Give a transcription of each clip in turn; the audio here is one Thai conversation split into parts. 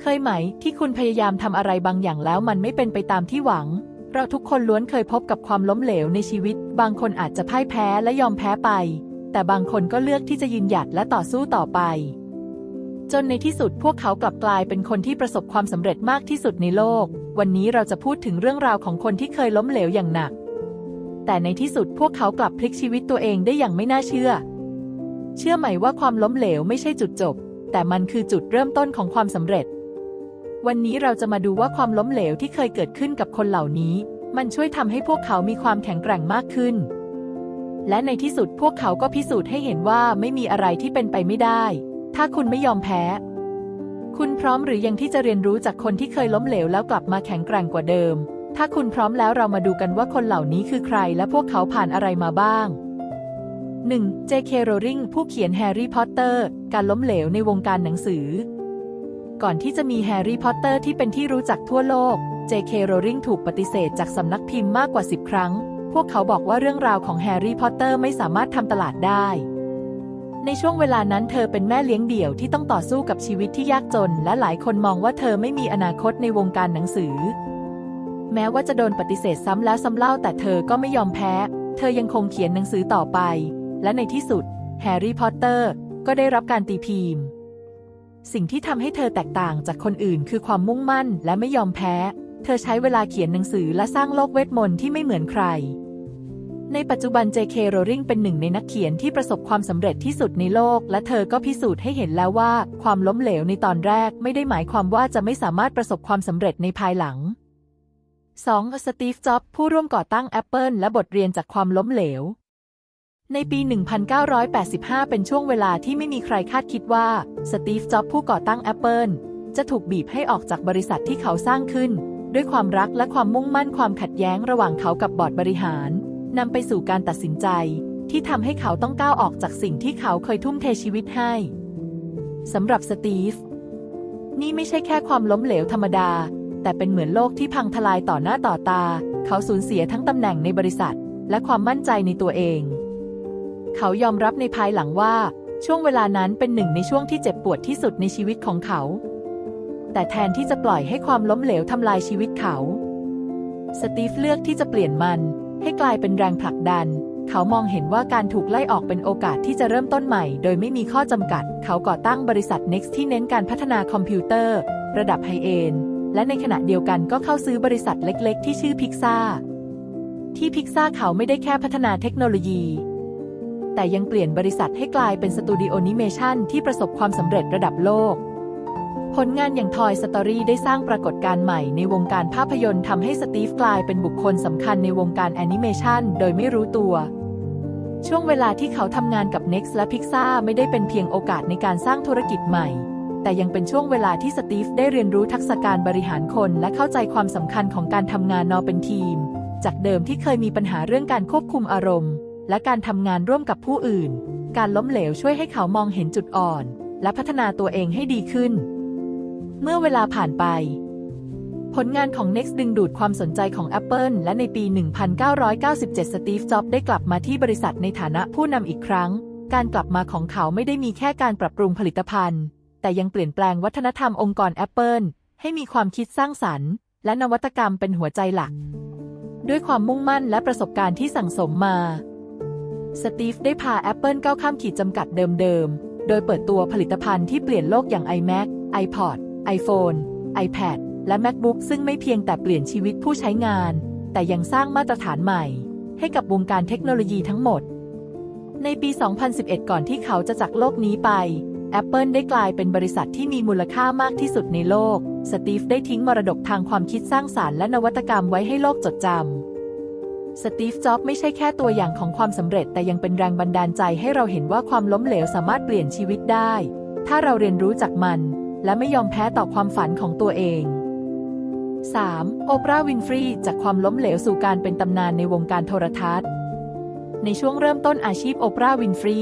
เคยไหมที่คุณพยายามทำอะไรบางอย่างแล้วมันไม่เป็นไปตามที่หวัง เราทุกคนล้วนเคยพบกับความล้มเหลวในชีวิต บางคนอาจจะพ่ายแพ้และยอมแพ้ไป แต่บางคนก็เลือกที่จะยืนหยัดและต่อสู้ต่อไป จนในที่สุดพวกเขากลับกลายเป็นคนที่ประสบความสำเร็จมากที่สุดในโลก วันนี้เราจะพูดถึงเรื่องราวของคนที่เคยล้มเหลวอย่างหนัก แต่ในที่สุดพวกเขากลับพลิกชีวิตตัวเองได้อย่างไม่น่าเชื่อ เชื่อไหมว่าความล้มเหลวไม่ใช่จุดจบ แต่มันคือจุดเริ่มต้นของความสำเร็จ วันนี้เราจะมาดูว่าความล้มเหลวที่เคยเกิดขึ้นกับคนเหล่านี้ มันช่วยทำให้พวกเขามีความแข็งแกร่งมากขึ้น และในที่สุดพวกเขาก็พิสูจน์ให้เห็นว่าไม่มีอะไรที่เป็นไปไม่ได้ ถ้าคุณไม่ยอมแพ้ คุณพร้อมหรือยังที่จะเรียนรู้จากคนที่เคยล้มเหลวแล้วกลับมาแข็งแกร่งกว่าเดิม ถ้าคุณพร้อมแล้วเรามาดูกันว่าคนเหล่านี้คือใคร และพวกเขาผ่านอะไรมาบ้าง 1. J.K. Rowling ผู้เขียนแฮร์รี่พอตเตอร์ การล้มเหลวในวงการหนังสือ ก่อนที่จะมีแฮร์รี่พอตเตอร์ที่เป็นที่รู้จักทั่วโลก J.K. Rowling ถูกปฏิเสธจากสำนักพิมพ์มากกว่า 10 ครั้ง พวกเขาบอกว่าเรื่องราวของแฮร์รี่พอตเตอร์ไม่สามารถทำตลาดได้ ในช่วงเวลานั้นเธอเป็นแม่เลี้ยงเดี่ยวที่ต้องต่อสู้กับชีวิตที่ยากจน และหลายคนมองว่าเธอไม่มีอนาคตในวงการหนังสือ แม้ว่าจะโดนปฏิเสธซ้ำแล้วซ้ำเล่าแต่เธอก็ไม่ยอมแพ้ เธอยังคงเขียนหนังสือต่อไป และในที่สุด แฮร์รี่พอตเตอร์ก็ได้รับการตีพิมพ์ สิ่งที่ทำให้เธอแตกต่างจากคนอื่นคือความมุ่งมั่นและไม่ยอมแพ้ เธอใช้เวลาเขียนหนังสือและสร้างโลกเวทมนต์ที่ไม่เหมือนใคร ในปัจจุบัน J.K. Rowling เป็นหนึ่งในนักเขียนที่ประสบความสำเร็จที่สุดในโลก และเธอก็พิสูจน์ให้เห็นแล้วว่า ความล้มเหลวในตอนแรกไม่ได้หมายความว่าจะไม่สามารถประสบความสำเร็จในภายหลัง 2. สตีฟ จ็อบส์ผู้ร่วมก่อตั้ง Apple และบทเรียนจากความล้มเหลว ในปี 1985 เป็นช่วงเวลาที่ไม่มีใครคาดคิดว่า สตีฟ จ็อบส์ผู้ก่อตั้ง Apple จะถูกบีบให้ออกจากบริษัทที่เขาสร้างขึ้น ด้วยความรักและความมุ่งมั่นความขัดแย้งระหว่างเขากับบอร์ดบริหาร นำไปสู่การตัดสินใจ ที่ทำให้เขาต้องก้าวออกจากสิ่งที่เขาเคยทุ่มเทชีวิตให้สำหรับสตีฟ นี่ไม่ใช่แค่ความล้มเหลวธรรมดา แต่เป็นเหมือนโลกที่พังทลายต่อหน้าต่อตา เขาสูญเสียทั้งตำแหน่งในบริษัท และความมั่นใจในตัวเอง เขายอมรับในภายหลังว่า ช่วงเวลานั้นเป็นหนึ่งในช่วงที่เจ็บปวดที่สุดในชีวิตของเขา แต่แทนที่จะปล่อยให้ความล้มเหลวทำลายชีวิตเขา สตีฟเลือกที่จะเปลี่ยนมัน ให้กลายเป็นแรงผลักดัน เขามองเห็นว่าการถูกไล่ออกเป็นโอกาสที่จะเริ่มต้นใหม่ โดยไม่มีข้อจำกัด เขาก่อตั้งบริษัท Next ที่เน้นการพัฒนาคอมพิวเตอร์ ระดับไฮเอนด์และในขณะเดียวกันก็เข้าซื้อบริษัทเล็ก ๆ ที่ชื่อพิกซ่าที่พิกซ่าเขาไม่ได้แค่พัฒนาเทคโนโลยี แต่ยังเปลี่ยนบริษัทให้กลายเป็นสตูดิโอนิเมชันที่ประสบความสำเร็จระดับโลก ผลงานอย่าง Toy Story ได้สร้างปรากฏการณ์ใหม่ในวงการภาพยนตร์ทำให้สตีฟกลายเป็นบุคคลสำคัญในวงการแอนิเมชันโดยไม่รู้ตัว ช่วงเวลาที่เขาทำงานกับ Next และ Pixar ไม่ได้เป็นเพียงโอกาสในการสร้างธุรกิจใหม่แต่ยังเป็นช่วงเวลาที่สตีฟได้เรียนรู้ทักษะการบริหารคนและเข้าใจความสำคัญของการทำงานนอเป็นทีม จากเดิมที่เคยมีปัญหาเรื่องการควบคุมอารมณ์ และการทำงานร่วมกับผู้อื่น การล้มเหลวช่วยให้เขามองเห็นจุดอ่อน และพัฒนาตัวเองให้ดีขึ้น เมื่อเวลาผ่านไป ผลงานของ Next ดึงดูดความสนใจของ Apple และในปี 1997 สตีฟ จ็อบส์ได้กลับมาที่บริษัทในฐานะผู้นำอีกครั้ง การกลับมาของเขาไม่ได้มีแค่การปรับปรุงผลิตภัณฑ์ แต่ยังเปลี่ยนแปลงวัฒนธรรมองค์กร Apple ให้มีความคิดสร้างสรรค์ และนวัตกรรมเป็นหัวใจหลัก ด้วยความมุ่งมั่นและประสบการณ์ที่สั่งสมมา สตีฟได้พา Apple ก้าวข้ามขีดจำกัดเดิมๆ โดยเปิดตัวผลิตภัณฑ์ที่เปลี่ยนโลกอย่าง iMac, iPod, iPhone, iPad และ MacBook ซึ่งไม่เพียงแต่เปลี่ยนชีวิตผู้ใช้งาน แต่ยังสร้างมาตรฐานใหม่ ให้กับวงการเทคโนโลยีทั้งหมด ในปี 2011 ก่อนที่เขาจะจากโลกนี้ไป Apple ได้กลายเป็นบริษัทที่มีมูลค่ามากที่สุดในโลก สตีฟได้ทิ้งมรดกทางความคิดสร้างสารรค์และนวัตกรรมไว้ให้โลกจดจำ สตีฟ จ็อบส์ไม่ใช่แค่ตัวอย่างของความสำเร็จ แต่ยังเป็นแรงบันดาลใจให้เราเห็นว่าความล้มเหลวสามารถเปลี่ยนชีวิตได้ ถ้าเราเรียนรู้จากมัน และไม่ยอมแพ้ต่อความฝันของตัวเอง 3. โอปราห์วินฟรีจากความล้มเหลวสู่การเป็นตำนานในวงการโทรทัศน์ ในช่วงเริ่มต้นอาชีพโอปราห์วินฟรี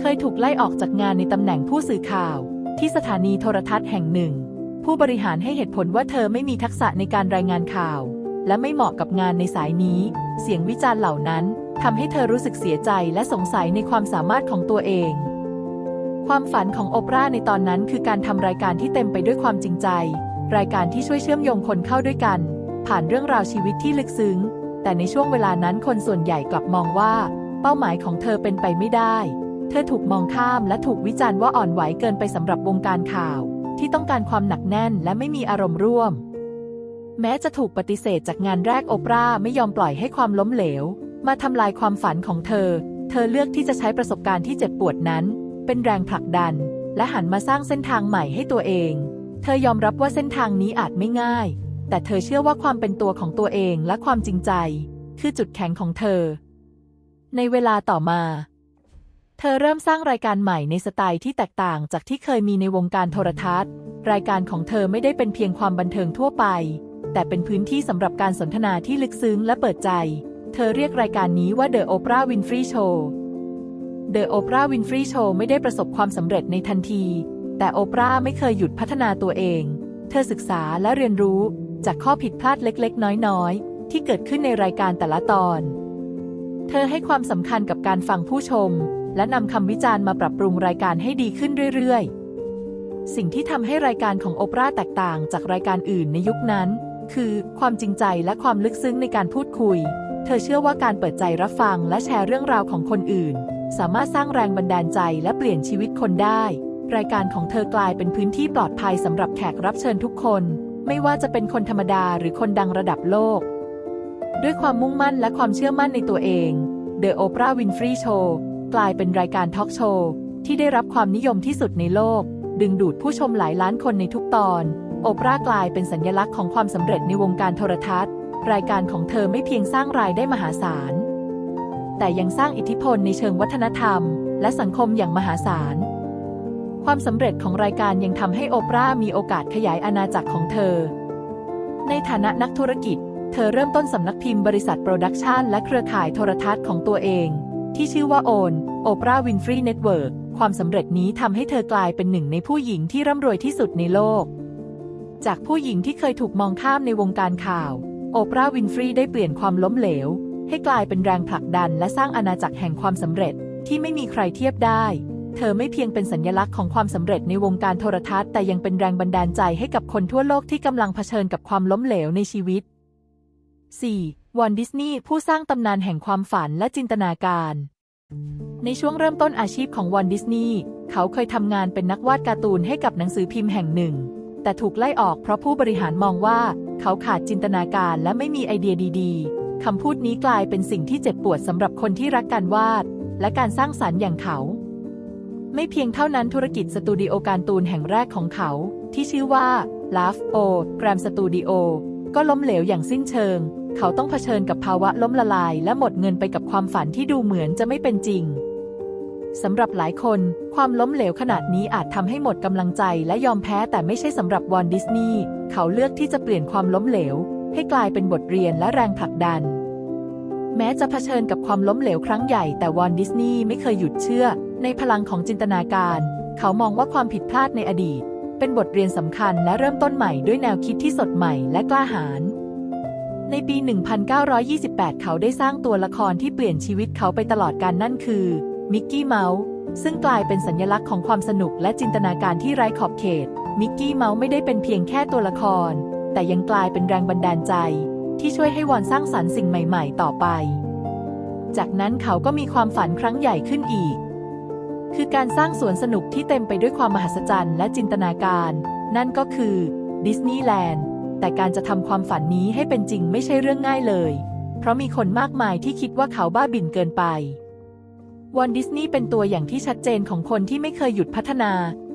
เคยถูกไล่ออกจากงานในตำแหน่งผู้สื่อข่าว ที่สถานีโทรทัศน์แห่งหนึ่ง ผู้บริหารให้เหตุผลว่าเธอไม่มีทักษะในการรายงานข่าว และไม่เหมาะกับงานในสายนี้ เสียงวิจารณ์เหล่านั้นทำให้เธอรู้สึกเสียใจและสงสัยในความสามารถของตัวเองคความฝันของโอปราในตอนนั้นคือการทำรายการที่เต็มไปด้วยความจริงใจ รายการที่ช่วยเชื่อมโยงคนเข้าด้วยกัน ผ่านเรื่องราวชีวิตที่ลึกซึ้ง แต่ในช่วงเวลานั้นคนส่วนใหญ่กลับมองว่า เป้าหมายของเธอเป็นไปไม่ได้ เธอถูกมองข้ามและถูกวิจารณ์ว่าอ่อนไหวเกินไปสำหรับวงการข่าว ที่ต้องการความหนักแน่นและไม่มีอารมณ์ร่วม แม้จะถูกปฏิเสธจากงานแรกโอปราไม่ยอมปล่อยให้ความล้มเหลว มาทำลายความฝันของเธอ เธอเลือกที่จะใช้ประสบการณ์ที่เจ็บปวดนั้น เป็นแรงผลักดัน และหันมาสร้างเส้นทางใหม่ให้ตัวเอง เธอยอมรับว่าเส้นทางนี้อาจไม่ง่าย แต่เธอเชื่อว่าความเป็นตัวของตัวเองและความจริงใจ คือจุดแข็งของเธอ ในเวลาต่อมา เธอเริ่มสร้างรายการใหม่ในสไตล์ที่แตกต่างจากที่เคยมีในวงการโทรทัศน์ รายการของเธอไม่ได้เป็นเพียงความบันเทิงทั่วไป แต่เป็นพื้นที่สำหรับการสนทนาที่ลึกซึ้งและเปิดใจ เธอเรียกรายการนี้ว่า The Oprah Winfrey Show The Oprah Winfrey Show ไม่ได้ประสบความสำเร็จในทันที แต่โอปราไม่เคยหยุดพัฒนาตัวเอง เธอศึกษาและเรียนรู้จากข้อผิดพลาดเล็กๆ น้อยๆ ที่เกิดขึ้นในรายการแต่ละตอน เธอให้ความสำคัญกับการฟังผู้ชม และนำคำวิจารณ์มาปรับปรุงรายการให้ดีขึ้นเรื่อยๆ สิ่งที่ทำให้รายการของโอปราแตกต่างจากรายการอื่นในยุคนั้น คือ ความจริงใจและความลึกซึ้งในการพูดคุย เธอเชื่อว่าการเปิดใจรับฟังและแชร์เรื่องราวของคนอื่น สามารถสร้างแรงบันดาลใจและเปลี่ยนชีวิตคนได้ รายการของเธอกลายเป็นพื้นที่ปลอดภัยสำหรับแขกรับเชิญทุกคน ไม่ว่าจะเป็นคนธรรมดาหรือคนดังระดับโลก ด้วยความมุ่งมั่นและความเชื่อมั่นในตัวเอง The Oprah Winfrey Show กลายเป็นรายการทอล์กโชว์ที่ได้รับความนิยมที่สุดในโลก ดึงดูดผู้ชมหลายล้านคนในทุกตอน โอปรากลายเป็นสัญลักษณ์ของความสำเร็จในวงการโทรทัศน์ รายการของเธอไม่เพียงสร้างรายได้มหาศาล แต่ยังสร้างอิทธิพลในเชิงวัฒนธรรม และสังคมอย่างมหาศาล ความสำเร็จของรายการยังทำให้โอปรามีโอกาสขยายอาณาจักรของเธอ ในฐานะนักธุรกิจ เธอเริ่มต้นสำนักพิมพ์บริษัทโปรดักชันและเครือข่ายโทรทัศน์ของตัวเอง ที่ชื่อว่าโอนโอปราวินฟรีเน็ตเวิร์กความสำเร็จนี้ทำให้เธอกลายเป็นหนึ่งในผู้หญิงที่ร่ำรวยที่สุดในโลก จากผู้หญิงที่เคยถูกมองข้ามในวงการข่าว โอปราวินฟรีได้เปลี่ยนความล้มเหลว ให้กลายเป็นแรงผลักดันและสร้างอาณาจักรแห่งความสำเร็จที่ไม่มีใครเทียบได้ เธอไม่เพียงเป็นสัญลักษณ์ของความสำเร็จในวงการโทรทัศน์แต่ยังเป็นแรงบันดาลใจให้กับคนทั่วโลกที่กำลังเผชิญกับความล้มเหลวในชีวิต 4. วอลดิสนีย์ผู้สร้างตำนานแห่งความฝันและจินตนาการ ในช่วงเริ่มต้นอาชีพของวอลดิสนีย์เขาเคยทำงานเป็นนักวาดการ์ตูนให้กับหนังสือพิมพ์แห่งหนึ่ง แต่ถูกไล่ออกเพราะผู้บริหารมองว่าเขาขาดจินตนาการและไม่มีไอเดียดีๆ คำพูดนี้กลายเป็นสิ่งที่เจ็บปวดสำหรับคนที่รักการวาด และการสร้างสรรค์อย่างเขา ไม่เพียงเท่านั้นธุรกิจสตูดิโอการ์ตูนแห่งแรกของเขา ที่ชื่อว่า Laugh O Gram Studio ก็ล้มเหลวอย่างสิ้นเชิง เขาต้องเผชิญกับภาวะล้มละลาย และหมดเงินไปกับความฝันที่ดูเหมือนจะไม่เป็นจริง สำหรับหลายคน ความล้มเหลวขนาดนี้อาจทำให้หมดกำลังใจและยอมแพ้แต่ไม่ใช่สำหรับวอลดิสนีย์เขาเลือกที่จะเปลี่ยนความล้มเหลว ให้กลายเป็นบทเรียนและแรงผลักดัน แม้จะเผชิญกับความล้มเหลวครั้งใหญ่แต่วอลดิสนีย์ไม่เคยหยุดเชื่อ ในพลังของจินตนาการ เขามองว่าความผิดพลาดในอดีต เป็นบทเรียนสำคัญและเริ่มต้นใหม่ด้วยแนวคิดที่สดใหม่และกล้าหาญในปี 1928 เขาได้สร้างตัวละครที่เปลี่ยนชีวิตเขาไปตลอดกาลนั่นคือ มิกกี้เมาส์ซึ่งกลายเป็นสัญลักษณ์ของความสนุกและจินตนาการที่ไร้ขอบเขต มิกกี้เมาส์ไม่ได้เป็นเพียงแค่ตัวละคร แต่ยังกลายเป็นแรงบันดาลใจ ที่ช่วยให้วอนสร้างสรรค์สิ่งใหม่ ๆ ต่อไป จากนั้นเขาก็มีความฝันครั้งใหญ่ขึ้นอีก คือการสร้างสวนสนุกที่เต็มไปด้วยความมหัศจรรย์และจินตนาการ นั่นก็คือดิสนีย์แลนด์ แต่การจะทำความฝันนี้ให้เป็นจริงไม่ใช่เรื่องง่ายเลย เพราะมีคนมากมายที่คิดว่าเขาบ้าบินเกินไป วอลดิสนีย์เป็นตัวอย่างที่ชัดเจนของคนที่ไม่เคยหยุดพัฒนา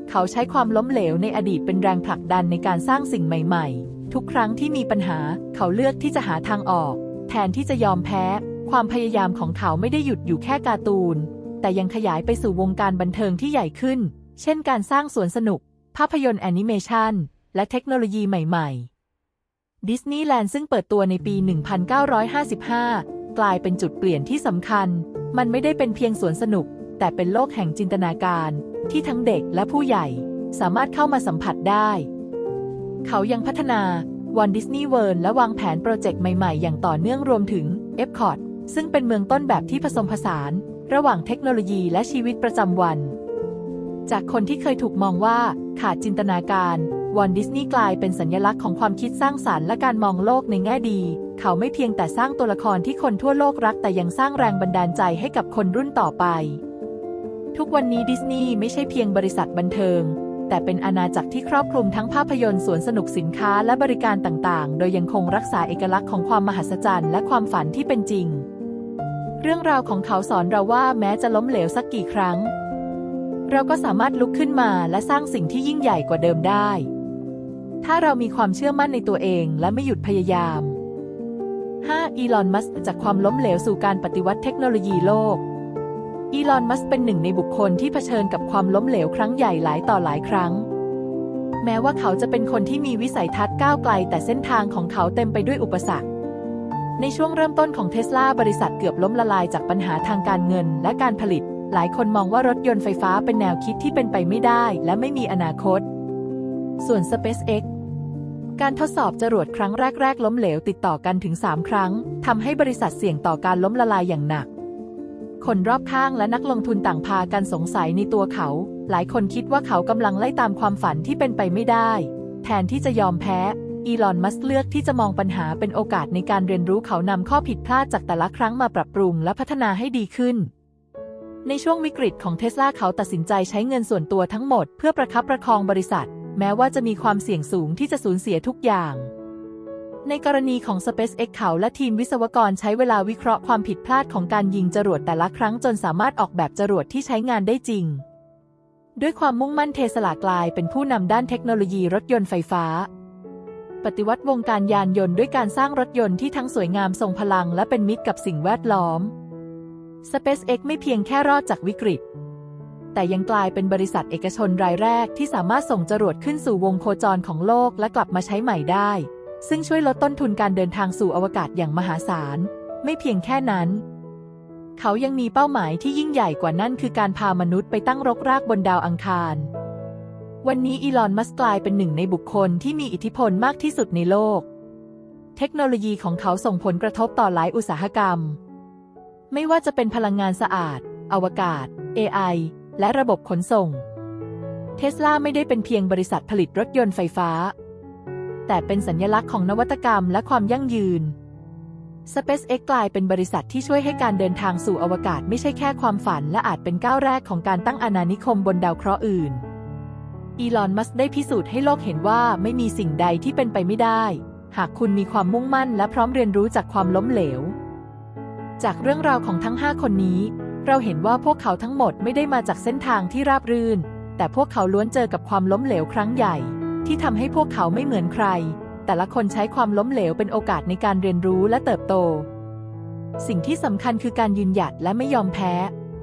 เขาใช้ความล้มเหลวในอดีตเป็นแรงผลักดันในการสร้างสิ่งใหม่ ๆ ทุกครั้งที่มีปัญหา เขาเลือกที่จะหาทางออก แทนที่จะยอมแพ้ ความพยายามของเขาไม่ได้หยุดอยู่แค่การ์ตูน แต่ยังขยายไปสู่วงการบันเทิงที่ใหญ่ขึ้น เช่นการสร้างสวนสนุก ภาพยนตร์แอนิเมชันและเทคโนโลยีใหม่ ๆ ดิสนีย์แลนด์ซึ่งเปิดตัวในปี 1955 กลายเป็นจุดเปลี่ยนที่สำคัญ มันไม่ได้เป็นเพียงสวนสนุก แต่เป็นโลกแห่งจินตนาการ ที่ทั้งเด็กและผู้ใหญ่สามารถเข้ามาสัมผัสได้ เขายังพัฒนาวันดิสนีย์เวิร์และวางแผนโปรเจกต์ใหม่ๆ อย่างต่อเนื่องรวมถึง e p c o t ซึ่งเป็นเมืองต้นแบบที่ผสมผสาน ระหว่างเทคโนโลยีและชีวิตประจำวัน จากคนที่เคยถูกมองว่าขาดจินตนาการ วอลดิสนีย์กลายเป็นสัญลักษณ์ของความคิดสร้างสารรค์และการมองโลกในแง่ดี เขาไม่เพียงแต่สร้างตัวละครที่คนทั่วโลกรักแต่ยังสร้างแรงบันดาลใจให้กับคนรุ่นต่อไป ทุกวันนี้ดิสนีย์ไม่ใช่เพียงบริษัทบันเทิง แต่เป็นอาณาจักรที่ครอบคลุมทั้งภาพยนตร์สวนสนุกสินค้าและบริการต่างๆ โดยยังคงรักษาเอกลักษณ์ของความมหัศจรรย์และความฝันที่เป็นจริง เรื่องราวของเขาสอนเราว่าแม้จะล้มเหลวสักกี่ครั้งเราก็สามารถลุกขึ้นมาและสร้างสิ่งที่ยิ่งใหญ่กว่าเดิมได้ ถ้าเรามีความเชื่อมั่นในตัวเองและไม่หยุดพยายาม 5. อีลอน มัสก์จากความล้มเหลวสู่การปฏิวัติเทคโนโลยีโลก อีลอน มัสก์เป็นหนึ่งในบุคคลที่เผชิญกับความล้มเหลวครั้งใหญ่หลายต่อหลายครั้ง แม้ว่าเขาจะเป็นคนที่มีวิสัยทัศน์ก้าวไกล แต่เส้นทางของเขาเต็มไปด้วยอุปสรรค ในช่วงเริ่มต้นของเทสลาบริษัทเกือบล้มละลายจากปัญหาทางการเงินและการผลิต หลายคนมองว่ารถยนต์ไฟฟ้าเป็นแนวคิดที่เป็นไปไม่ได้ และไม่มีอนาคต ส่วน SpaceX การทดสอบจรวดครั้งแรก ๆ ล้มเหลวติดต่อกันถึง 3 ครั้งทำให้บริษัทเสี่ยงต่อการล้มละลายอย่างหนัก คนรอบข้างและนักลงทุนต่างพากันสงสัยในตัวเขา หลายคนคิดว่าเขากำลังไล่ตามความฝันที่เป็นไปไม่ได้ แทนที่จะยอมแพ้ อีลอน มัสก์เลือกที่จะมองปัญหาเป็นโอกาสในการเรียนรู้เขานำข้อผิดพลาดจากแต่ละครั้งมาปรับปรุงและพัฒนาให้ดีขึ้นในช่วงวิกฤตของเทสลาเขาตัดสินใจใช้เงินส่วนตัวทั้งหมดเพื่อประคับประคองบริษัท แม้ว่าจะมีความเสี่ยงสูงที่จะสูญเสียทุกอย่าง ในกรณีของ SpaceX เขาและทีมวิศวกรใช้เวลาวิเคราะห์ความผิดพลาดของการยิงจรวดแต่ละครั้งจนสามารถออกแบบจรวดที่ใช้งานได้จริง ด้วยความมุ่งมั่นเทสลากลายเป็นผู้นำด้านเทคโนโลยีรถยนต์ไฟฟ้า ปฏิวัติวงการยานยนต์ด้วยการสร้างรถยนต์ที่ทั้งสวยงามทรงพลังและเป็นมิตรกับสิ่งแวดล้อม SpaceX ไม่เพียงแค่รอดจากวิกฤต แต่ยังกลายเป็นบริษัทเอกชนรายแรกที่สามารถส่งจรวดขึ้นสู่วงโคจรของโลกและกลับมาใช้ใหม่ได้ ซึ่งช่วยลดต้นทุนการเดินทางสู่อวกาศอย่างมหาศาล ไม่เพียงแค่นั้น เขายังมีเป้าหมายที่ยิ่งใหญ่กว่านั้นคือการพามนุษย์ไปตั้งรกรากบนดาวอังคาร วันนี้อีลอน มัสก์กลายเป็นหนึ่งในบุคคลที่มีอิทธิพลมากที่สุดในโลก เทคโนโลยีของเขาส่งผลกระทบต่อหลายอุตสาหกรรม ไม่ว่าจะเป็นพลังงานสะอาด อวกาศ AI และระบบขนส่ง เทสลาไม่ได้เป็นเพียงบริษัทผลิตรถยนต์ไฟฟ้า แต่เป็นสัญลักษณ์ของนวัตกรรมและความยั่งยืน SpaceX กลายเป็นบริษัทที่ช่วยให้การเดินทางสู่อวกาศไม่ใช่แค่ความฝัน และอาจเป็นก้าวแรกของการตั้งอาณานิคมบนดาวเคราะห์อื่น อีลอนมัสก์ได้พิสูจน์ให้โลกเห็นว่าไม่มีสิ่งใดที่เป็นไปไม่ได้ หากคุณมีความมุ่งมั่นและพร้อมเรียนรู้จากความล้มเหลว จากเรื่องราวของทั้ง 5 คนนี้ เราเห็นว่าพวกเขาทั้งหมดไม่ได้มาจากเส้นทางที่ราบรื่น แต่พวกเขาล้วนเจอกับความล้มเหลวครั้งใหญ่ ที่ทำให้พวกเขาไม่เหมือนใคร แต่ละคนใช้ความล้มเหลวเป็นโอกาสในการเรียนรู้และเติบโต สิ่งที่สำคัญคือการยืนหยัดและไม่ยอมแพ้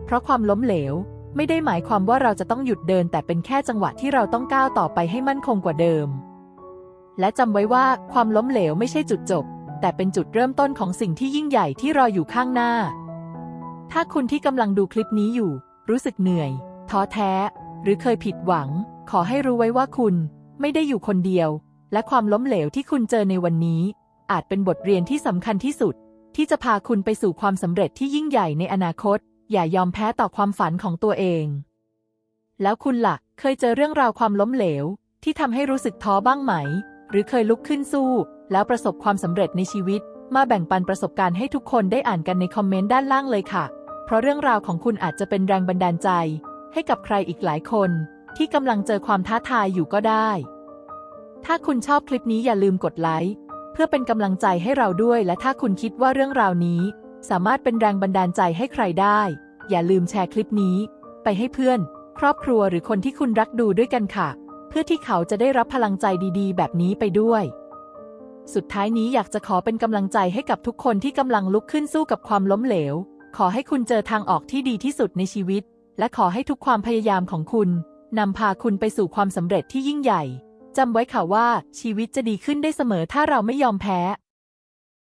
เพราะความล้มเหลว ไม่ได้หมายความว่าเราจะต้องหยุดเดิน แต่เป็นแค่จังหวะที่เราต้องก้าวต่อไปให้มั่นคงกว่าเดิม และจำไว้ว่าความล้มเหลวไม่ใช่จุดจบ แต่เป็นจุดเริ่มต้นของสิ่งที่ยิ่งใหญ่ที่รออยู่ข้างหน้า ถ้าคุณที่กำลังดูคลิปนี้อยู่ รู้สึกเหนื่อยท้อแท้ หรือเคยผิดหวัง ขอให้รู้ไว้ว่าคุณไม่ได้อยู่คนเดียว และความล้มเหลวที่คุณเจอในวันนี้ อาจเป็นบทเรียนที่สำคัญที่สุด ที่จะพาคุณไปสู่ความสำเร็จที่ยิ่งใหญ่ในอนาคต อย่ายอมแพ้ต่อความฝันของตัวเอง แล้วคุณละ่ะ เคยเจอเรื่องราวความล้มเหลว ที่ทำให้รู้สึกท้อบ้างไหม หรือเคยลุกขึ้นสู้ แล้วประสบความสำเร็จในชีวิต มาแบ่งปันประสบการณ์ให้ทุกคนได้อ่านกันในคอมเมนต์ด้านล่างเลยค่ะ เพราะเรื่องราวของคุณอาจจะเป็นแรงบันดาลใจ ให้กับใครอีกหลายคน ที่กำลังเจอความท้าทายอยู่ก็ได้ ถ้าคุณชอบคลิปนี้อย่าลืมกดไลค์เพื่อเป็นกำลังใจให้เราด้วย และถ้าคุณคิดว่าเรื่องราวนี้ สามารถเป็นแรงบันดาลใจให้ใครได้ อย่าลืมแชร์คลิปนี้ ไปให้เพื่อน ครอบครัวหรือคนที่คุณรักดูด้วยกันค่ะ เพื่อที่เขาจะได้รับพลังใจดีๆ แบบนี้ไปด้วยสุดท้ายนี้อยากจะขอเป็นกำลังใจให้กับทุกคนที่กำลังลุกขึ้นสู้กับความล้มเหลว ขอให้คุณเจอทางออกที่ดีที่สุดในชีวิต และขอให้ทุกความพยายามของคุณนำพาคุณไปสู่ความสำเร็จที่ยิ่งใหญ่จำไว้ค่ะว่าชีวิตจะดีขึ้นได้เสมอถ้าเราไม่ยอมแพ้